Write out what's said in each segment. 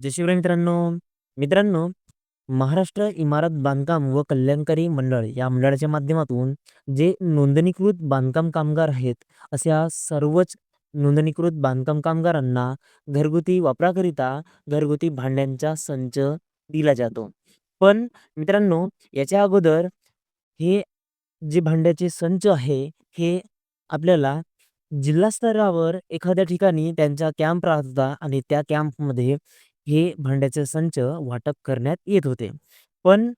जय शिवराय मित्रांनो. मित्रांनो, महाराष्ट्र इमारत बांधकाम व कल्याणकारी मंडळ या मंडळाच्या माध्यमातून जे नोंदणीकृत बांधकाम कामगार आहेत, अशा सर्वच नोंदणीकृत बांधकाम कामगारांना घरगुती वापराकरिता घरगुती भांड्यांचा संच दिला जातो. पण मित्रांनो, याच्या अगोदर हे जे भांड्याचे संच आहे, हे आपल्याला जिल्हा स्तरावर एखाद्या ठिकाणी त्यांचा कॅम्प राहत होता आणि त्या कॅम्पमध्ये हे भांड्याचे संच वाटप करण्यात येत होते. पण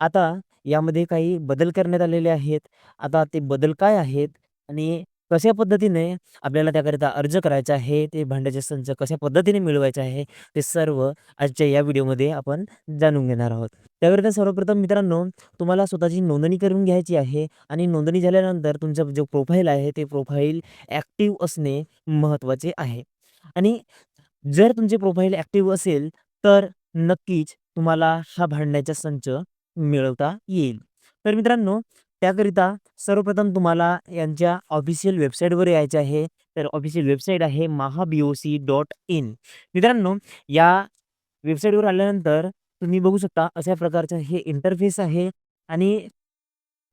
आता यामध्ये काही बदल करण्यात आलेले आहेत. आता ते बदल काय आहेत आणि कशा पद्धतीने आपल्याला त्याकरिता अर्ज करायचा आहे, ते भांड्याचे संच कशा पद्धतीने मिळवायचे आहे, ते सर्व आजच्या या व्हिडिओमध्ये आपण जाणून घेणार आहोत. त्याकरिता सर्वप्रथम मित्रांनो, तुम्हाला स्वतःची नोंदणी करून घ्यायची आहे आणि नोंदणी झाल्यानंतर तुमचं जो प्रोफाईल आहे, ते प्रोफाईल ॲक्टिव्ह असणे महत्त्वाचे आहे. आणि जर तुमचे प्रोफाइल ॲक्टिव्ह असेल, तर नक्कीच तुम्हाला हा भांडण्याचा संच मिळवता येईल. तर मित्रांनो, त्याकरिता सर्वप्रथम तुम्हाला यांच्या ऑफिशियल वेबसाईटवर यायचे आहे. तर ऑफिशियल वेबसाईट आहे महाबीओसी डॉट इन मित्रांनो, या वेबसाईटवर आल्यानंतर तुम्ही बघू शकता अशा प्रकारचं हे इंटरफेस आहे आणि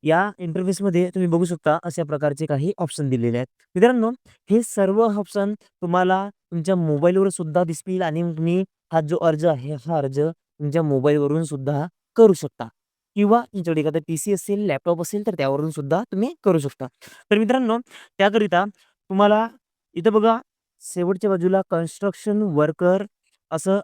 या इंटरफेसमध्ये तुम्ही बघू शकता अशा प्रकारचे काही ऑप्शन दिलेले आहेत. मित्रांनो, हे सर्व ऑप्शन तुम्हाला तुमच्या मोबाईलवर सुद्धा दिसतील आणि तुम्ही हा जो अर्ज आहे, हा अर्ज तुमच्या मोबाईलवरून सुद्धा करू शकता किंवा तुमच्याकडे एखादा पीसी असेल, लॅपटॉप असेल, तर त्यावरून सुद्धा तुम्ही करू शकता. तर मित्रांनो, त्याकरिता तुम्हाला इथं बघा शेवटच्या बाजूला कन्स्ट्रक्शन वर्कर असं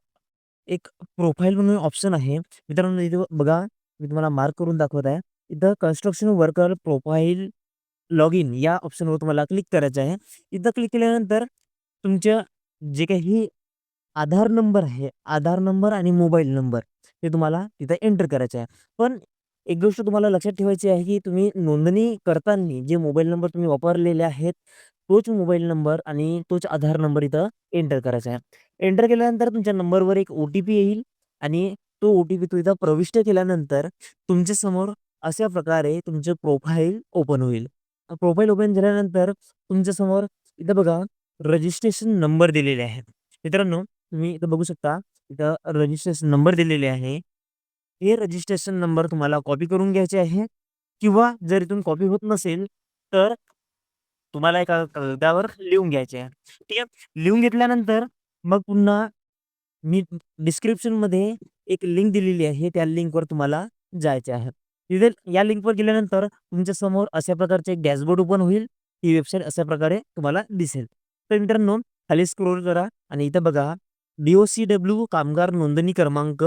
एक प्रोफाईल म्हणून ऑप्शन आहे. मित्रांनो, इथं बघा, मी तुम्हाला मार्क करून दाखवत आहे. इथं construction worker profile log in या ऑप्शनवर तुम्हाला क्लिक करायचं आहे. इथं क्लिक केल्यानंतर तुमचं जे काही आधार नंबर आहे, आधार नंबर आणि मोबाईल नंबर ते तुम्हाला तिथं एंटर करायचं आहे. पण एक गोष्ट तुम्हाला लक्षात ठेवायची आहे, की तुम्ही नोंदणी करताना जे मोबाईल नंबर तुम्ही वापरलेले आहेत, तोच मोबाईल नंबर आणि तोच आधार नंबर इथं एंटर करायचा आहे. एंटर केल्यानंतर तुमच्या नंबरवर एक ओ-टी-पी येईल आणि तो ओ-टी-पी तू इथं प्रविष्ट केल्यानंतर तुमच्यासमोर अशा प्रकारे तुमचं प्रोफाईल ओपन होईल. प्रोफाईल ओपन झाल्यानंतर तुमच्यासमोर इथं बघा रजिस्ट्रेशन नंबर दिलेले आहेत. मित्रांनो, तुम्ही इथं बघू शकता, इथं रजिस्ट्रेशन नंबर दिलेले आहे. हे रजिस्ट्रेशन नंबर तुम्हाला कॉपी करून घ्यायचे आहे किंवा जर इथून कॉपी होत नसेल, तर तुम्हाला एका कागदावर लिहून घ्यायचे आहे. ठीक आहे. लिहून घेतल्यानंतर मग पुन्हा मी डिस्क्रिप्शनमध्ये एक लिंक दिलेली आहे. त्या लिंकवर तुम्हाला जायचे आहे. तिथे या लिंकवर गेल्यानंतर तुमच्यासमोर अशा प्रकारचे एक डॅशबोर्ड ओपन होईल. ही वेबसाईट अशा प्रकारे तुम्हाला दिसेल. तर मित्रांनो, खाली स्क्रोल करा आणि इथं बघा डी-ओ-सी-डब्ल्यू कामगार नोंदणी क्रमांक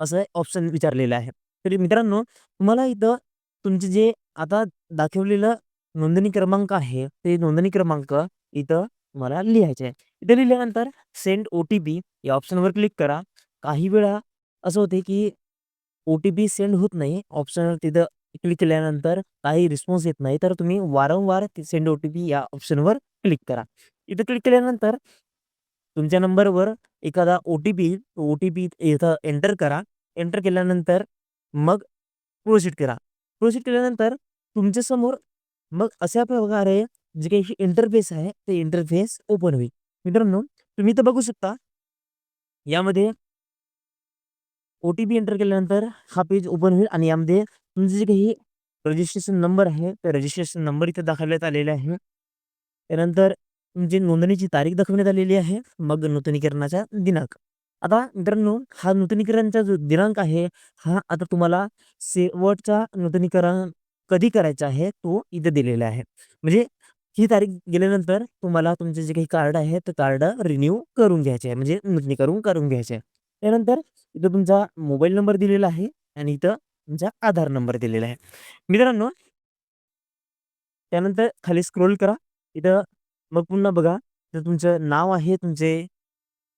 असं ऑप्शन विचारलेलं आहे. तरी मित्रांनो, तुम्हाला इथं तुमचे जे आता दाखवलेलं नोंदणी क्रमांक आहे, ते नोंदणी क्रमांक इथं तुम्हाला लिहायचे आहे. लिहिल्यानंतर सेंड ओ-टी-पी या ऑप्शनवर क्लिक करा. काही वेळा असं होते, की ओ-टी-पी सेंड होत नाही. ऑप्शनवर तिथं क्लिक केल्यानंतर काही रिस्पॉन्स येत नाही. तर तुम्ही वारंवार सेंड ओ-टी-पी या ऑप्शनवर क्लिक करा. इथं क्लिक केल्यानंतर तुमच्या नंबरवर एखादा ओ-टी-पी, ओ-टी-पी इथं एंटर करा. एंटर केल्यानंतर मग प्रोसीड करा. प्रोसीड केल्यानंतर तुमच्यासमोर मग अशा प्रकारे जे काही इंटरफेस आहे, ते इंटरफेस ओपन होईल. मित्रांनो, तुम्ही इथं बघू शकता यामध्ये ओ-टी-पी एंटर केल्यानंतर हा पेज ओपन होईल आणि यामध्ये तुमचे जे काही रजिस्ट्रेशन नंबर आहे, ते रजिस्ट्रेशन नंबर इथे दाखवण्यात आलेले आहे. त्यानंतर तुमची नोंदणीची तारीख दाखवण्यात आलेली आहे. मग नूतनीकरणाचा दिनांक. आता मित्रांनो, हा नूतनीकरणचा जो दिनांक आहे, हा आता तुम्हाला शेवटचा नूतनीकरण कधी करायचा आहे, तो इथे दिलेला आहे. म्हणजे ही तारीख गेल्यानंतर तुम्हाला तुमचे जे काही कार्ड आहे, ते कार्ड रिन्यू करून घ्यायचे आहे. म्हणजे नूतनीकरण करून घ्यायचे आहे. त्यानंतर इथं तुमचा मोबाईल नंबर दिलेला आहे आणि इथं तुमचा आधार नंबर दिलेला आहे. मित्रांनो त्यानंतर खाली स्क्रोल करा. इथं मग पुन्हा बघा, तर तुमचं नाव आहे, तुमचे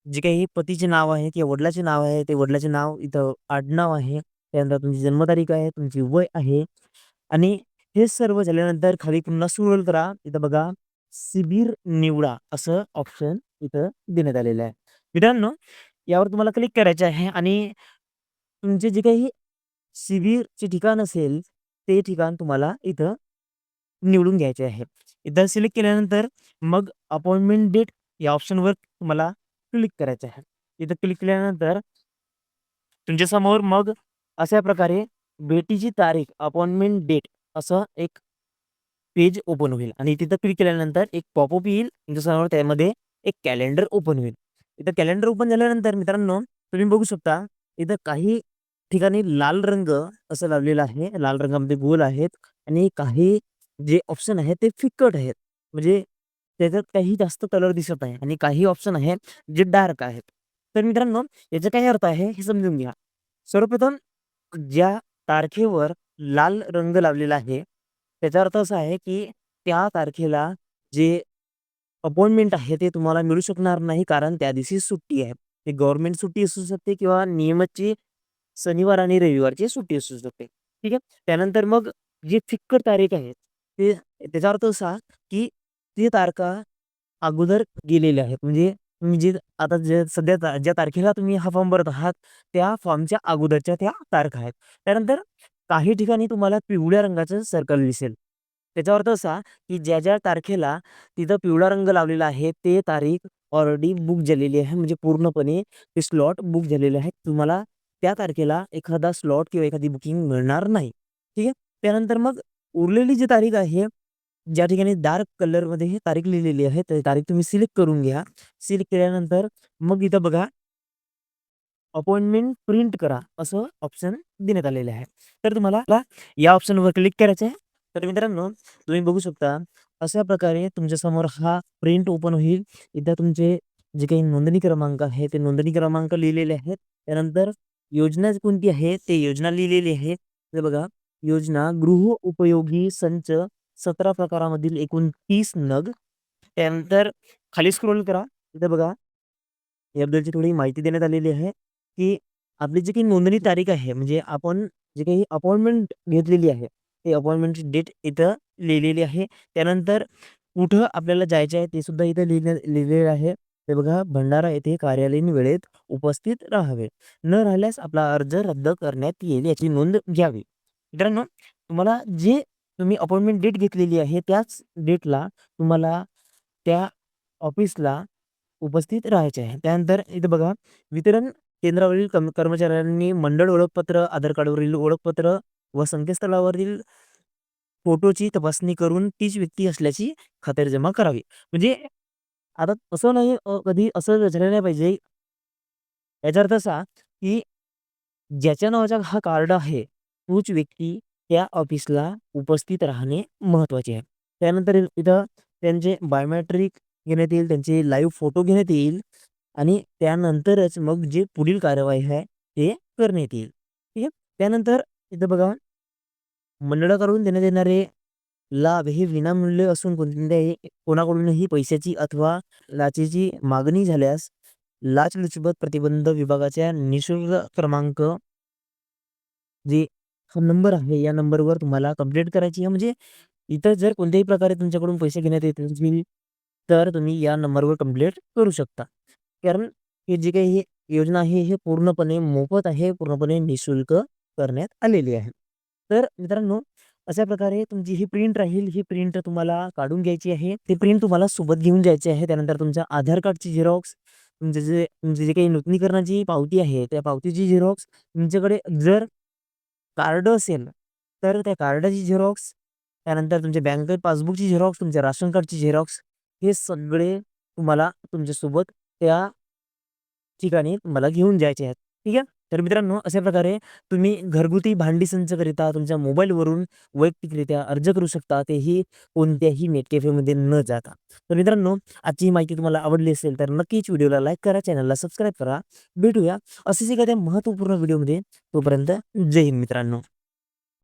जे काही पतीचे नाव आहे किंवा वडिलांचे नाव आहे, ते वडिलांचे नाव इथं आडनाव आहे. त्यानंतर तुमची जन्मतारीख आहे, तुमची वय आहे आणि हे सर्व झाल्यानंतर खाली पुन्हा स्क्रोल करा. इथं बघा शिबिर निवडा असं ऑप्शन इथं देण्यात आलेलं आहे. मित्रांनो, यावर तुम्हाला क्लिक करायचे आहे आणि तुमचे जे काही शिबिरचे ठिकाण असेल, ते ठिकाण तुम्हाला इथं निवडून घ्यायचे आहे. इथं सिलेक्ट केल्यानंतर मग अपॉइंटमेंट डेट या ऑप्शनवर तुम्हाला क्लिक करायचं आहे. इथं क्लिक केल्यानंतर तुमच्यासमोर मग अशा प्रकारे भेटीची तारीख अपॉइंटमेंट डेट असं एक पेज ओपन होईल आणि तिथं क्लिक केल्यानंतर एक पॉपअप येईल तुमच्यासमोर त्यामध्ये एक कॅलेंडर ओपन होईल इथं कॅलेंडर ओपन झाल्यानंतर मित्रांनो तुम्ही बघू शकता इथं काही ठिकाणी लाल रंग असं लावलेलं आहे. लाल रंगामध्ये गोल आहेत आणि काही जे ऑप्शन आहेत ते फिकट आहेत. म्हणजे त्याच्यात काही जास्त कलर दिसत आहे आणि काही ऑप्शन आहेत जे डार्क आहेत. तर मित्रांनो याचा काय अर्थ आहे हे समजून घ्या. सर्वप्रथम ज्या तारखेवर लाल रंग लावलेला आहे त्याचा अर्थ असा आहे की त्या तारखेला जे अपॉइंटमेंट आहे ते तुम्हाला मिळू शकणार नाही कारण त्या दिवशी सुट्टी आहे. ते गव्हर्नमेंट सुट्टी असू शकते किंवा नियमितची शनिवार आणि रविवारची सुट्टी असू शकते. ठीक आहे? त्यानंतर मग जी फिक्कट तारीख आहे ते त्याचा अर्थ असा की ती तारखा अगोदर गेलेल्या आहेत. म्हणजे तुम्ही जे आता जे सध्या ज्या तारखेला तुम्ही हा फॉर्म भरत आहात त्या फॉर्मच्या अगोदरच्या त्या तारखा आहेत. त्यानंतर काही ठिकाणी तुम्हाला पिवळ्या रंगाचं सर्कल दिसेल. त्याचा अर्थ असा की ज्या ज्या तारखेला तिथं पिवळा रंग लावलेला आहे ते तारीख ऑलरेडी बुक झालेली आहे. म्हणजे पूर्णपणे ते स्लॉट बुक झालेले आहे तुम्हाला त्या तारखेला एखादा स्लॉट किंवा एखादी बुकिंग मिळणार नाही. ठीक आहे? त्यानंतर मग उरलेली जी तारीख आहे ज्या ठिकाणी डार्क कलरमध्ये हे तारीख लिहिलेली आहे त्या तारीख तुम्ही सिलेक्ट करून घ्या. सिलेक्ट केल्यानंतर मग इथं बघा अपॉइंटमेंट प्रिंट करा असं ऑप्शन देण्यात आलेलं आहे. तर तुम्हाला या ऑप्शनवर क्लिक करायचं आहे. तर मित्रांनो तुम्ही बघू शकता अशा प्रकारे तुमच्यासमोर हा प्रिंट ओपन होईल. इथं तुमचे जे काही नोंदणी क्रमांक आहे ते नोंदणी क्रमांक लिहिलेले आहेत. त्यानंतर योजना कोणती आहे ते योजना लिहिलेली आहे. तर बघा योजना गृह उपयोगी संच सतरा प्रकारामधील एकूण तीस नग. त्यानंतर खाली स्क्रोल करा. इथं बघा याबद्दलची थोडी माहिती देण्यात आलेली आहे की आपली जी काही नोंदणी तारीख आहे म्हणजे आपण जे काही अपॉइंटमेंट घेतलेली आहे ते अपॉइंटमेंटची डेट इथं लिहिलेली आहे. त्यानंतर कुठं आपल्याला जायचं आहे ते सुद्धा इथं लिहिण्यात लिहिलेलं आहे. ते बघा भंडारा येथे कार्यालयीन वेळेत उपस्थित राहावे. न राहिल्यास आपला अर्ज रद्द करण्यात येईल याची नोंद घ्यावी. मित्रांनो तुम्हाला जे तुम्ही अपॉइंटमेंट डेट घेतलेली आहे त्याच डेटला तुम्हाला त्या ऑफिसला उपस्थित राहायचे आहे. त्यानंतर इथं बघा वितरण केंद्रावरील कर्मचाऱ्यांनी मंडळ ओळखपत्र आधार कार्डवरील ओळखपत्र व संकेतस्थळावरील फोटोची तपासणी करून तीच व्यक्ती असल्याची खातरजमा करावी. म्हणजे आता असं नाही कधी असं झालं नाही पाहिजे. याचा अर्थ असा की ज्याच्या नावाचा हा कार्ड आहे तोच व्यक्ती त्या ऑफिसला उपस्थित राहणे महत्त्वाचे आहे. त्यानंतर इथं त्यांचे बायोमॅट्रिक घेण्यात येईल त्यांचे लाईव्ह फोटो घेण्यात येईल आणि त्यानंतरच मग जे पुढील कार्यवाही आहे ते करण्यात येईल. ठीक आहे? त्यानंतर इथं बघा मंडळाकडून देण्यात येणारे लाभ हे विनामूल्य असून कोणत्याही कोणाकडूनही पैशाची अथवा लाचेची मागणी झाल्यास लाचलुचपत प्रतिबंध विभागाच्या निशुल्क क्रमांक जे हा नंबर आहे या नंबरवर तुम्हाला कंप्लेंट करायची आहे. म्हणजे इतर जर कोणत्याही प्रकारे तुमच्याकडून पैसे घेण्यात येत असतील तर तुम्ही या नंबरवर कंप्लेंट करू शकता. कारण हे जे काही हे योजना आहे हे पूर्णपणे मोफत आहे पूर्णपणे निशुल्क करण्यात आलेली आहे. तर मित्रांनो अशा प्रकारे तुमची ही प्रिंट राहील ही प्रिंट तुम्हाला काढून घ्यायची आहे. ती प्रिंट तुम्हाला सोबत घेऊन जायची आहे. त्यानंतर तुमच्या आधार कार्डची झेरॉक्स तुमचे जे तुमचे जे काही नूतनीकरणाची पावती आहे त्या पावतीची झेरॉक्स तुमच्याकडे जर कार्ड असेल तर त्या कार्डाची झेरॉक्स त्यानंतर तुमच्या बँक पासबुकची झेरॉक्स तुमच्या राशन कार्डची झेरॉक्स हे सगळे तुम्हाला तुमच्यासोबत त्या ठिकाणी तुम्हाला घेऊन जायचे आहेत. ठीक आहे? तर मित्रांनो अशा प्रकारे तुम्ही घरगुती भांडी संचकरिता तुमच्या मोबाईलवरून वैयक्तिकरित्या अर्ज करू शकता तेही कोणत्याही नेट कॅफेमध्ये न जाता. तर मित्रांनो आजची माहिती तुम्हाला आवडली असेल तर नक्कीच व्हिडिओला लाईक करा चॅनलला सबस्क्राईब करा. भेटूया असेच एखाद्या महत्त्वपूर्ण व्हिडिओमध्ये. तोपर्यंत जय हिंद मित्रांनो.